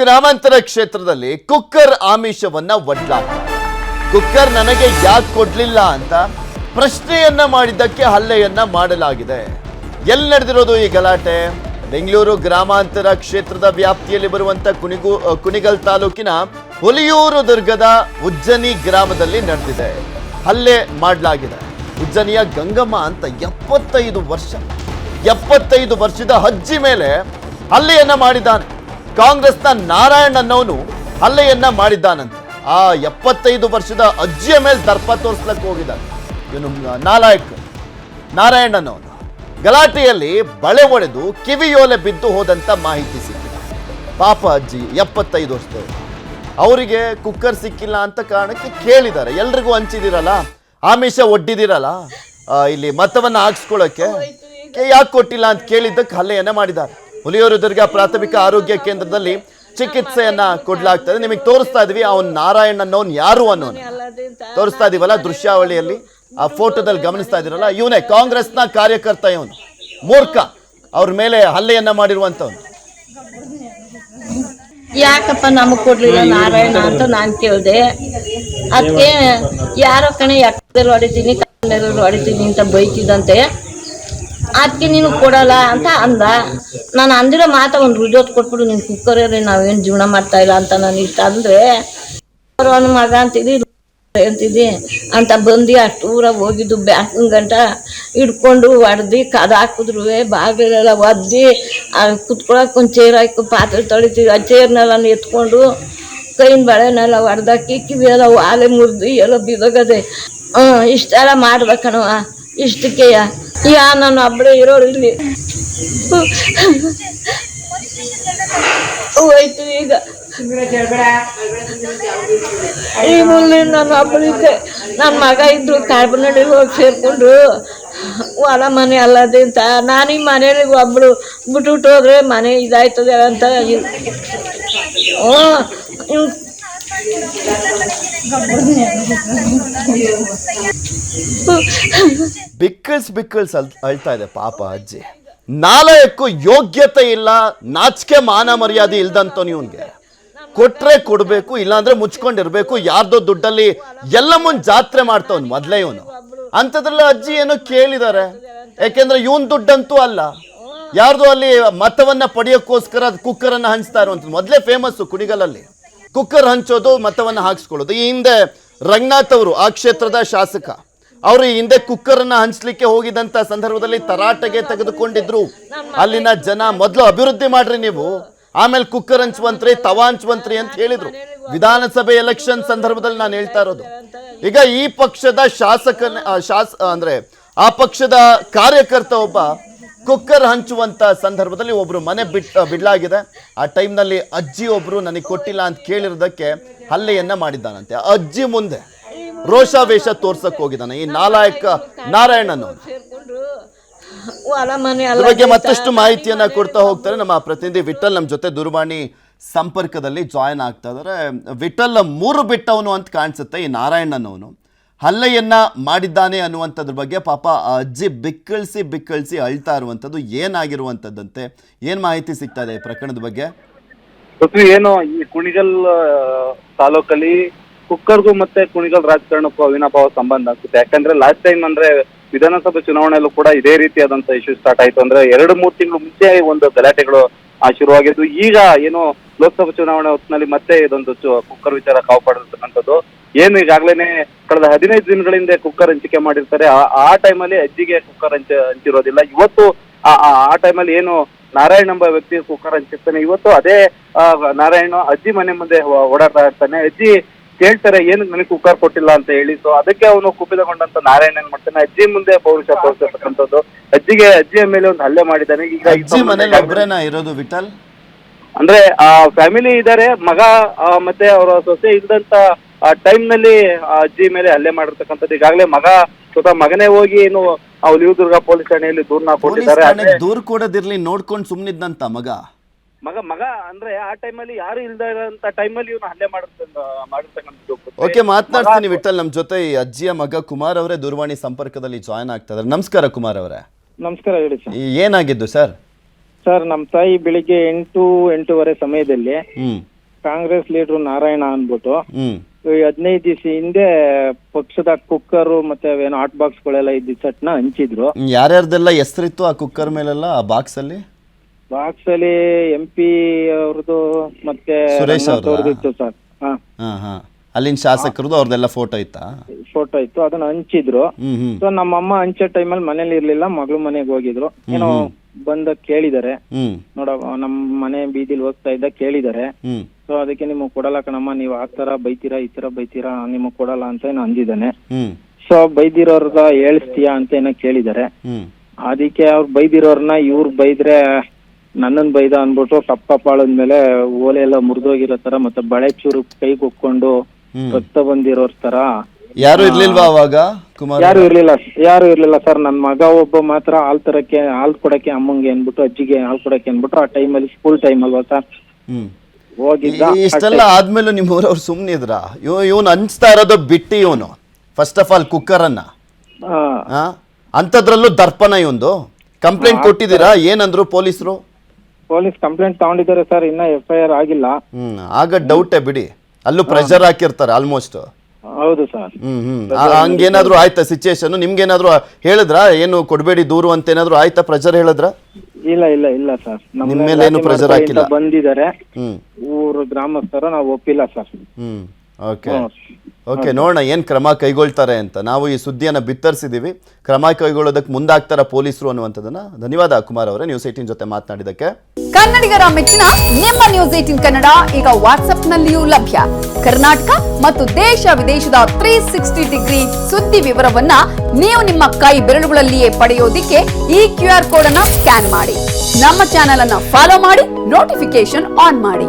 ಗ್ರಾಮಾಂತರ ಕ್ಷೇತ್ರದಲ್ಲಿ cooker ಆಮಿಷವನ್ನ ಒಡ್ಲಾಗ cooker ನನಗೆ ಯಾಕೆ ಕೊಡ್ಲಿಲ್ಲ ಅಂತ ಪ್ರಶ್ನೆಯನ್ನ ಮಾಡಿದ್ದಕ್ಕೆ ಹಲ್ಲೆಯನ್ನ ಮಾಡಲಾಗಿದೆ. ಎಲ್ಲಿ ನಡೆದಿರೋದು ಈ ಗಲಾಟೆ? ಬೆಂಗಳೂರು ಗ್ರಾಮಾಂತರ ಕ್ಷೇತ್ರದ ವ್ಯಾಪ್ತಿಯಲ್ಲಿ ಬರುವಂತ ಕುಣಿಗು ಕುಣಿಗಲ್ ತಾಲೂಕಿನ ಹುಲಿಯೂರು ದುರ್ಗದ ಉಜ್ಜನಿ ಗ್ರಾಮದಲ್ಲಿ ನಡೆದಿದೆ. ಹಲ್ಲೆ ಮಾಡಲಾಗಿದೆ. ಉಜ್ಜನಿಯ ಗಂಗಮ್ಮ ಅಂತ ಎಪ್ಪತ್ತೈದು ವರ್ಷ, ಎಪ್ಪತ್ತೈದು ವರ್ಷದ ಅಜ್ಜಿ ಮೇಲೆ ಹಲ್ಲೆಯನ್ನ ಮಾಡಿದ್ದಾನೆ. ಕಾಂಗ್ರೆಸ್ನ ನಾರಾಯಣ್ ಅನ್ನೋನು ಹಲ್ಲೆಯನ್ನ ಮಾಡಿದ್ದಾನಂತೆ. ಆ ಎಪ್ಪತ್ತೈದು ವರ್ಷದ ಅಜ್ಜಿಯ ಮೇಲೆ ದರ್ಪ ತೋರಿಸ್ಲಕ್ಕೆ ಹೋಗಿದ್ದಾನೆ. ಇವನು ನಾಲಾಯಕ್ ನಾರಾಯಣ್ ಅನ್ನೋನು. ಗಲಾಟೆಯಲ್ಲಿ ಬಳೆ ಒಡೆದು ಕಿವಿಯೋಲೆ ಬಿದ್ದು ಹೋದಂತ ಮಾಹಿತಿ ಸಿಕ್ಕಿದೆ. ಪಾಪ ಅಜ್ಜಿ, ಎಪ್ಪತ್ತೈದು ವರ್ಷದವರು ಅವರಿಗೆ ಕುಕ್ಕರ್ ಸಿಕ್ಕಿಲ್ಲ ಅಂತ ಕಾರಣಕ್ಕೆ ಕೇಳಿದ್ದಾರೆ. ಎಲ್ರಿಗೂ ಹಂಚಿದಿರಲ್ಲ? ಆಮಿಷ ಒಡ್ಡಿದಿರಲ್ಲ? ಇಲ್ಲಿ ಮತವನ್ನ ಹಾಕ್ಸ್ಕೊಳ್ಳೋಕ್ಕೆ ಯಾಕೆ ಕೊಟ್ಟಿಲ್ಲ ಅಂತ ಕೇಳಿದ್ದಕ್ಕೆ ಹಲ್ಲೆಯನ್ನ ಮಾಡಿದ್ದಾರೆ. ಹುಲಿಯೂರು ದುರ್ಗ ಪ್ರಾಥಮಿಕ ಆರೋಗ್ಯ ಕೇಂದ್ರದಲ್ಲಿ ಚಿಕಿತ್ಸೆಯನ್ನ ಕೊಡ್ಲಾಗ್ತದೆ. ನಿಮಗೆ ತೋರಿಸ್ತಾ ಇದೀವಿ ಅವನ್ ನಾರಾಯಣ ಅನ್ನೋನ್ ಯಾರು ಅನ್ನೋನ್? ತೋರಿಸ್ತಾ ಇದೀವಲ್ಲ ದೃಶ್ಯಾವಳಿಯಲ್ಲಿ, ಆ ಫೋಟೋದಲ್ಲಿ ಗಮನಿಸ್ತಾ ಇದೀರಲ್ಲ, ಇವನೇ ಕಾಂಗ್ರೆಸ್ನ ಕಾರ್ಯಕರ್ತ ಇವನು, ಮೂರ್ಖ, ಅವ್ರ ಮೇಲೆ ಹಲ್ಲೆಯನ್ನ ಮಾಡಿರುವಂತವನು ಯಾಕಪ್ಪ ನಮಗ್ ಕೊಡ್ಲಿಲ್ಲ ನಾರಾಯಣ ಅಂತ ನಾನ್ ಕೇಳಿದೆ. ಅದಕ್ಕೆ ಯಾರೋ ಕಣೆ ಯಾಕೆ ಹೊಡಿತೀನಿ ಹೊಡಿತೀನಿ ಅಂತ ಬೈತಿದಂತೆ ಅದಕ್ಕೆ ನೀನು ಕೊಡಲ್ಲ ಅಂತ ಅಂದ. ನಾನು ಅಂದಿರೋ ಮಾತ ಒಂದು ರುಜೋತ್ ಕೊಟ್ಬಿಡು, ನೀನು ನಾವು ನಾವೇನು ಜೀವನ ಮಾಡ್ತಾ ಇಲ್ಲ ಅಂತ ನಾನು ಇಷ್ಟ ಅಂದ್ರೆ ಅವನ ಮಗ ಅಂತಿದ್ದಿ ಅಂತಿದ್ದಿ ಅಂತ ಬಂದು ಅಷ್ಟು ಊರ ಹೋಗಿದ್ದು ಬ್ಯಾಂಕ್ ಗಂಟ ಹಿಡ್ಕೊಂಡು ಒಡ್ದು, ಕದ ಹಾಕಿದ್ರು ಬಾಗಿಲೆಲ್ಲ ಒದ್ದಿ ಕುತ್ಕೊಳಕ್ಕೆ ಒಂದು ಚೇರ್ ಹಾಕಿ ಪಾತ್ರೆ ತೊಳಿತೀವಿ, ಆ ಚೇರ್ನೆಲ್ಲ ಎತ್ಕೊಂಡು ಕೈನ ಬಳೆನೆಲ್ಲ ಹೊಡ್ದಾಕಿ ಕಿವಿಯೆಲ್ಲ ವಾಲೆ ಮುರಿದು, ಎಲ್ಲ ಬಿದೋಗದೆ. ಹ್ಞೂ ಇಷ್ಟೆಲ್ಲ ಮಾಡ್ಬೇಕಣವ ಇಷ್ಟಕ್ಕೆಯ ಯಾ ನಾನು ಒಬ್ಬಳೇ ಇರೋರು ಇಲ್ಲಿ ಹೋಯ್ತು ಈಗ. ಈ ಮುಂದೆ ನಾನು ಒಬ್ಬಳಿದ್ದೆ ನನ್ನ ಮಗ ಇದ್ರು ಕಾರ್ಬನಡಿ ಹೋಗಿ ಸೇರ್ಕೊಂಡ್ರು ಹೊಲ ಮನೆ ಅಲ್ಲದೆ ಅಂತ. ನಾನು ಈ ಮನೇಲಿ ಒಬ್ಬಳು ಬಿಟ್ಬಿಟ್ಟು ಹೋದ್ರೆ ಮನೆ ಇದಾಯ್ತದೆ ಅಂತ ಹ್ಞೂ ಬಿಕ್ಕಲ್ಸ್ ಬಿಕ್ಕಲ್ಸ್ ಅಲ್ ಅಳ್ತಾ ಇದೆ ಪಾಪ ಅಜ್ಜಿ. ನಾಲಯಕ್ಕೂ ಯೋಗ್ಯತೆ ಇಲ್ಲ, ನಾಚಿಕೆ ಮಾನ ಮರ್ಯಾದೆ ಇಲ್ದಂತ ಇವನ್ಗೆ. ಕೊಟ್ರೆ ಕೊಡ್ಬೇಕು, ಇಲ್ಲಾಂದ್ರೆ ಮುಚ್ಕೊಂಡಿರ್ಬೇಕು, ಯಾರ್ದೋ ದುಡ್ಡಲ್ಲಿ ಎಲ್ಲ ಮುಂದೆ ಜಾತ್ರೆ ಮಾಡ್ತವನು ಮೊದ್ಲೇ ಇವನು. ಅಂಥದ್ರಲ್ಲಿ ಅಜ್ಜಿ ಏನೋ ಕೇಳಿದ್ದಾರೆ ಯಾಕೆಂದ್ರೆ ಇವನ್ ದುಡ್ಡಂತೂ ಅಲ್ಲ. ಯಾರ್ದು ಅಲ್ಲಿ ಮತವನ್ನ ಪಡೆಯೋಕ್ಕೋಸ್ಕರ ಕುಕ್ಕರ್ ಅನ್ನ ಹಂಚ್ತಾ ಇರುವಂಥದ್ದು. ಮೊದಲೇ ಫೇಮಸ್ ಕುಣಿಗಲಲ್ಲಿ. ಕುಕ್ಕರ್ ಹಂಚೋದು, ಮತವನ್ನ ಹಾಕಿಸ್ಕೊಳ್ಳೋದು. ಈ ಹಿಂದೆ ರಂಗನಾಥ್ ಅವರು ಆ ಕ್ಷೇತ್ರದ ಶಾಸಕ. ಅವರು ಈ ಹಿಂದೆ ಅನ್ನ ಹಂಚ್ಲಿಕ್ಕೆ ಹೋಗಿದಂತ ಸಂದರ್ಭದಲ್ಲಿ ತರಾಟೆಗೆ ತೆಗೆದುಕೊಂಡಿದ್ರು. ಅಲ್ಲಿನ ಜನ ಮೊದಲು ಅಭಿವೃದ್ಧಿ ಮಾಡ್ರಿ ನೀವು. ಆಮೇಲೆ ಕುಕ್ಕರ್ ಹಂಚುವಂತ್ರಿ, ತವಾ ಹಂಚುವಂತ್ರಿ ಅಂತ ಹೇಳಿದ್ರು. ವಿಧಾನಸಭೆ ಎಲೆಕ್ಷನ್ ಸಂದರ್ಭದಲ್ಲಿ ನಾನು ಹೇಳ್ತಾ ಇರೋದು. ಈಗ ಈ ಪಕ್ಷದ ಶಾಸಕನ ಶಾಸ, ಅಂದ್ರೆ ಆ ಪಕ್ಷದ ಕಾರ್ಯಕರ್ತ ಒಬ್ಬ ಕುಕ್ಕರ್ ಹಂಚುವಂತ ಸಂದರ್ಭದಲ್ಲಿ ಒಬ್ರು ಮನೆ ಬಿಟ್, ಬಿಡ್ಲಾಗಿದೆ. ಆ ಟೈಮ್ನಲ್ಲಿ ಅಜ್ಜಿ ಒಬ್ರು ನನಗೆ ಕೊಟ್ಟಿಲ್ಲ ಅಂತ ಕೇಳಿರೋದಕ್ಕೆ ಹಲ್ಲೆಯನ್ನ ಮಾಡಿದ್ದಾನಂತೆ. ಅಜ್ಜಿ ಮುಂದೆ. ರೋಷಾವೇಶ ತೋರ್ಸಕ್ ಹೋಗಿದ್ದಾನೆ. ಈ ನಾಲಾಯಕ ನಾರಾಯಣನು. ಅಲ್ಲ ಬಗ್ಗೆ ಮತ್ತಷ್ಟು ಮಾಹಿತಿಯನ್ನ ಕೊಡ್ತಾ ಹೋಗ್ತಾರೆ ನಮ್ಮ ಪ್ರತಿನಿಧಿ ವಿಠಲ್ ನಮ್ಮ ಜೊತೆ ದೂರವಾಣಿ ಸಂಪರ್ಕದಲ್ಲಿ ಜಾಯಿನ್ ಆಗ್ತಾ ಇದಾರೆ ವಿಠಲ್ ಮೂರು ಬಿಟ್ಟವನು ಅಂತ ಕಾಣಿಸುತ್ತೆ ಈ ನಾರಾಯಣನವನು. ಹಲ್ಲೆಯನ್ನ ಮಾಡಿದ್ದಾನೆ ಅನ್ನುವಂಥದ್ರ ಬಗ್ಗೆ ಪಾಪ ಅಜ್ಜಿ ಬಿಕ್ಕಳಿಸಿ ಬಿಕ್ಕಳಿಸಿ ಅಳ್ತಾ ಇರುವಂಥದ್ದು, ಏನಾಗಿರುವಂಥದ್ದಂತೆ? ಏನ್ ಮಾಹಿತಿ ಸಿಗ್ತಾ ಇದೆ ಈ ಪ್ರಕರಣದ ಬಗ್ಗೆ? ಏನು ಈ ಕುಣಿಗಲ್ ತಾಲೂಕಲ್ಲಿ ಕುಕ್ಕರ್ಗೂ ಮತ್ತೆ ಕುಣಿಗಲ್ ರಾಜಕಾರಣಕ್ಕೂ ಅವಿನಾಭಾವ ಸಂಬಂಧ ಅನ್ಸುತ್ತೆ. ಯಾಕಂದ್ರೆ ಲಾಸ್ಟ್ ಟೈಮ್ ಅಂದ್ರೆ ವಿಧಾನಸಭೆ ಚುನಾವಣೆಯಲ್ಲೂ ಕೂಡ ಇದೇ ರೀತಿಯಾದಂತ ಇಶ್ಯೂ ಸ್ಟಾರ್ಟ್ ಆಯ್ತು. ಅಂದ್ರೆ ಎರಡು, ಮೂರು ತಿಂಗಳು ಮುಂಚೆ ಒಂದು ಗಲಾಟೆಗಳು ಶುರುವಾಗಿದ್ದು. ಈಗ ಏನು ಲೋಕಸಭಾ ಚುನಾವಣೆ ಹೊತ್ತಿನಲ್ಲಿ ಮತ್ತೆ ಇದೊಂದು ಕುಕ್ಕರ್ ವಿಚಾರ ಕಾವು ಏನು ಈಗಾಗ್ಲೇನೆ ಕಳೆದ ಹದಿನೈದು ದಿನಗಳಿಂದ ಕುಕ್ಕರ್ ಹಂಚಿಕೆ ಮಾಡಿರ್ತಾರೆ. ಆ- ಟೈಮಲ್ಲಿ ಅಜ್ಜಿಗೆ ಕುಕ್ಕರ್ ಹಂಚ, ಹಂಚಿರೋದಿಲ್ಲ. ಇವತ್ತು ಆ- ಟೈಮಲ್ಲಿ ಏನು ನಾರಾಯಣ್ ಎಂಬ ವ್ಯಕ್ತಿ ಕುಕ್ಕರ್ ಹಂಚಿರ್ತಾನೆ. ಇವತ್ತು ಅದೇ ನಾರಾಯಣ ಅಜ್ಜಿ ಮನೆ ಮುಂದೆ ಓಡಾಡ್ತಾ ಇರ್ತಾನೆ. ಅಜ್ಜಿ ಕೇಳ್ತಾರೆ ಏನು ನನಗೆ ಕುಕ್ಕರ್ ಕೊಟ್ಟಿಲ್ಲ ಅಂತ ಹೇಳಿ. ಸೊ ಅದಕ್ಕೆ ಅವನು ಕುಪಿತಗೊಂಡಂತ ನಾರಾಯಣ ಏನ್ ಮಾಡ್ತಾನೆ? ಅಜ್ಜಿ ಮುಂದೆ ಪೌರುಷ ತೋರಿಸಿರ್ತಕ್ಕಂಥದ್ದು ಅಜ್ಜಿಗೆ ಅಜ್ಜಿಯ ಮೇಲೆ ಒಂದು ಹಲ್ಲೆ ಮಾಡಿದ್ದಾನೆ. ಈಗ ಈ ಅಜ್ಜಿ ಮನೇಲಿ ಒಬ್ರೇನಾ ಇರೋದು ವಿಠಲ್? ಅಂದ್ರೆ ಆ ಫ್ಯಾಮಿಲಿ ಇದಾರೆ. ಮಗ ಆ, ಮತ್ತೆ ಅವರ ಸೊಸೆ ಇಲ್ದಂತ ಟೈಮ್ನಲ್ಲಿ ಆ ಅಜ್ಜಿ ಮೇಲೆ ಹಲ್ಲೆ ಮಾಡಿರ್ತಕ್ಕಂಥದ್ದು. ಈಗಾಗಲೇ ಮಗ ಸ್ವತಃ ಮಗನೇ ಹೋಗಿ ಏನು ಅವ್ರು ದುರ್ಗ ಪೊಲೀಸ್ ಠಾಣೆಯಲ್ಲಿ ದೂರ್ನ ಪೊಲೀಸ್ ಕೊಟ್ಟಿದ್ದಾರೆ ದೂರ್ ಠಾಣೆಗೆ ದೂರ ಕೊಡೋದಿರ್ಲಿ ನೋಡ್ಕೊಂಡು ಸುಮ್ನಿದ್ದಂತ ಮಗ. ಮಗ ಮಗ ಅಂದ್ರೆ ಆ ಟೈಮಲ್ಲಿ ಯಾರು ಇಲ್ದ ಇರೋಂತ ಟೈಮಲ್ಲಿ ಇವನು ಹಲ್ಲೆ ಮಾಡಿರ್ತಕ್ಕ ಮಾಡಿರ್ತಕ್ಕಂಥದ್ದು ಓಕೆ ಮಾತನಾಡ್ತೀನಿ ವಿಠಲ್ ನಮ್ಮ ಜೊತೆ ಈ ಅಜ್ಜಿಯ ಮಗ ಕುಮಾರ್ ಅವರೇ ದೂರವಾಣಿ ಸಂಪರ್ಕದಲ್ಲಿ ಜಾಯ್ನ್ ಆಗ್ತಾ ಇದ್ದಾರೆ ನಮಸ್ಕಾರ ಕುಮಾರ್ ಅವರೇ. ನಮಸ್ಕಾರ ಹೇಳಿ ಸರ್. ಈ ಏನಾಗಿದ್ದು ಸರ್? ಸರ್ ನಮ್ಮ ತಾಯಿ ಬೆಳಿಗ್ಗೆ ಎಂಟು ಎಂಟೂವರೆ ಸಮಯದಲ್ಲಿ ಹ್ಮ್. ಕಾಂಗ್ರೆಸ್ ಲೀಡರ್ ನಾರಾಯಣ ಅಂದ್ಬಿಟ್ಟು ಹ್ಮ್. ಈ ಹದಿನೈದು ದಿವಸ ಹಿಂದೆ ಪಕ್ಷದ ಕುಕ್ಕರ್ ಮತ್ತೆ ಏನೋ ಹಾಟ್ ಬಾಕ್ಸ್ಗಳೆಲ್ಲ ಇದ್ದ ಸಟ್ನ ಹಂಚಿದ್ರು. ಹ್ಮ್, ಯಾರ್ಯಾರ್ದೆಲ್ಲ ಹೆಸರಿತ್ತು ಆ ಕುಕ್ಕರ್ ಮೇಲೆಲ್ಲ ಆ ಬಾಕ್ಸ್ ಅಲ್ಲಿ? ಬಾಕ್ಸ್ ಅಲ್ಲಿ ಎಂ ಪಿ ಅವ್ರದ್ದು ಮತ್ತೆ ಸುರೇಶ್ ರಂಗನಾಥ್ ಇತ್ತು ಸರ್. ಹಾ. ಹಾ ಹಾ. ಅಲ್ಲಿನ ಶಾಸಕರದು ಅವ್ರದ್ದೆಲ್ಲ ಫೋಟೋ ಇತ್ತಾ? ಫೋಟೋ ಇತ್ತು ಅದನ್ನ ಹಂಚಿದ್ರು. ಸೊ ಹ್ಮ್. ಸೊ ನಮ್ಮಮ್ಮ ಹಂಚೋ ಟೈಮಲ್ಲಿ ಮನೇಲಿ ಇರ್ಲಿಲ್ಲ ಮಗಳು ಮನೆಗೆ ಹೋಗಿದ್ರು. ಏನೋ ಬಂದ ಕೇಳಿದಾರೆ ಹ್ಮ್. ನೋಡ ನಮ್ಮ ಮನೆ ಬೀದಿಲಿ ಹೋಗ್ತಾ ಇದ್ದ ಕೇಳಿದಾರೆ ಹ್ಮ್. ಸೊ ಅದಕ್ಕೆ ನಿಮಗೆ ಕೊಡಲ್ಲ ಕಣಮ್ಮ ನೀವು ಆ ತರ ಬೈತೀರಾ ಈ ತರ ಬೈತೀರಾ ನಿಮಗೆ ಕೊಡಲ್ಲ ಅಂತ ಏನೋ ಅಂದಿದ್ದಾನೆ. ಹ್ಮ್. ಸೊ ಬೈದಿರೋರ್ಗ ಹೇಳಿಸ್ತೀಯಾ ಅಂತ ಏನೋ ಕೇಳಿದಾರೆ ಹ್ಮ್. ಅದಕ್ಕೆ ಅವ್ರು ಬೈದಿರೋರ್ನ ಇವ್ರು ಬೈದ್ರೆ ನನ್ನನ್ ಬೈದ ಅನ್ಬಿಟ್ಟು ಕಪ್ಪ ಪಾಳದ್ಮೇಲೆ ಓಲೆ ಎಲ್ಲ ಮುರಿದೋಗಿರೋ ತರ ಮತ್ತೆ ಬಳೆ ಚೂರು ಕೈ ಕುಕ್ಕೊಂಡು ರಕ್ತ ಬಂದಿರೋರ್ ತರ. ಯಾರು ಇರ್ಲಿಲ್ವಾ ಅವಾಗ ಕುಮಾರ್ ಯಾರು ಇರ್ಲಿಲ್ಲ. ಯಾರು ಇರ್ಲಿಲ್ಲ ಸರ್. ನನ್ ಮಗ ಒಬ್ಬ ಮಾತ್ರ ಹಾಲ್ ತರಕ್ಕೆ ಹಾಲ್ ಕೊಡಕ್ಕೆ ಅಮ್ಮಂಗೆ ಅನ್ಬಿಟ್ಟು ಅಜ್ಜಿಗೆ ಹಾಲ್ ಕೊಡಕ್ಕೆ ಅನ್ಬಿಟ್ಟು ಆ ಟೈಮಲ್ಲಿ ಸ್ಕೂಲ್ ಟೈಮ್ ಅಲ್ವಾ ಸರ್? ಹೋಗಿದ್ದ. ಈ- ಇಷ್ಟೆಲ್ಲ ಆದ್ಮೇಲೆ ನಿಮ್ಮ ಊರವ್ರು ಸುಮ್ನೆ ಇದ್ರ? ಇವನು ಅನ್ಸ್ತಾ ಇರೋದು ಬಿಟ್ಟು ಇವನು. ಫಸ್ಟ್ ಆಫ್ ಆಲ್ ಕುಕ್ಕರ್ ಅನ್ನ. ಅಂತದ್ರಲ್ಲೂ ಅಂಥದ್ರಲ್ಲೂ ದರ್ಪಣ ಇವಂದು ಕಂಪ್ಲೇಂಟ್ ಕೊಟ್ಟಿದ್ದೀರಾ? ಏನಂದ್ರು ಪೊಲೀಸರು? ಪೊಲೀಸ್ ಕಂಪ್ಲೇಂಟ್ ತಗೊಂಡಿದ್ದಾರೆ ಸರ್ ಇನ್ನ ಎಫ್ ಐ ಆರ್ ಆಗಿಲ್ಲ. ಹ್ಮ್ ಆಗ ಡೌಟ್ ಬಿಡಿ. ಅಲ್ಲೂ ಪ್ರೆಷರ್ ಹಾಕಿರ್ತಾರೆ ಆಲ್ಮೋಸ್ಟ್ ಹೌದು ಸರ್. ಹ್ಮ್ ಹ್ಮ್. ಆ- ಹಂಗೇನಾದ್ರೂ ಆಯ್ತಾ ಸಿಚುಯೇಷನ್ ನಿಮ್ಗೇನಾದ್ರೂ ಹೇಳಿದ್ರ? ಏನು ಕೊಡಬೇಡಿ ದೂರು ಅಂತ ಏನಾದ್ರು ಆಯ್ತಾ ಪ್ರೆಷರ್ ಹೇಳಿದ್ರ? ಇಲ್ಲ ಇಲ್ಲ ಇಲ್ಲ ಸರ್. ನಿಮ್ ಮೇಲೆ ಏನು pressure ಹಾಕಿಲ್ಲ? ಬಂದಿದ್ದಾರೆ. ಹ್ಮ್. ಊರು ಗ್ರಾಮಸ್ಥರು ನಾವು ಒಪ್ಪಿಲ್ಲ ಸರ್. ಹ್ಮ್. ಓಕೆ. ಓಕೆ ನೋಡೋಣ ಏನು ಕ್ರಮ ಕೈಗೊಳ್ತಾರೆ ಅಂತ. ನಾವು ಈ ಸುದ್ದಿಯನ್ನು ಬಿತ್ತರಿಸಿದ್ದೀವಿ ಕ್ರಮ ಕೈಗೊಳ್ಳೋದಕ್ಕೆ ಮುಂದಾಗ್ತಾರ ಪೊಲೀಸರು ಅನ್ನುವಂಥದ್ದನ್ನ? ಧನ್ಯವಾದ ಕುಮಾರ್ ಅವರೇ. ನ್ಯೂಸ್ ಏಟಿನ್ ಜೊತೆ ಮಾತನಾಡಿದಕ್ಕೆ ಕನ್ನಡಿಗರ ಮೆಚ್ಚಿನ ನಿಮ್ಮ ನ್ಯೂಸ್ ಏಟಿನ್ ಕನ್ನಡ ಈಗ ವಾಟ್ಸ್ಆಪ್ನಲ್ಲಿಯೂ ಲಭ್ಯ. ಕರ್ನಾಟಕ ಮತ್ತು ದೇಶ ವಿದೇಶದ ತ್ರೀ ಸಿಕ್ಸ್ಟಿ ಡಿಗ್ರಿ ಸುದ್ದಿ ವಿವರವನ್ನ ನೀವು ನಿಮ್ಮ ಕೈ ಬೆರಳುಗಳಲ್ಲಿಯೇ ಪಡೆಯೋದಿಕ್ಕೆ ಈ ಕ್ಯೂ ಆರ್ ಕೋಡ್ ಅನ್ನ ಸ್ಕ್ಯಾನ್ ಮಾಡಿ. ನಮ್ಮ ಚಾನೆಲ್ ಅನ್ನ ಫಾಲೋ ಮಾಡಿ ನೋಟಿಫಿಕೇಶನ್ ಆನ್ ಮಾಡಿ.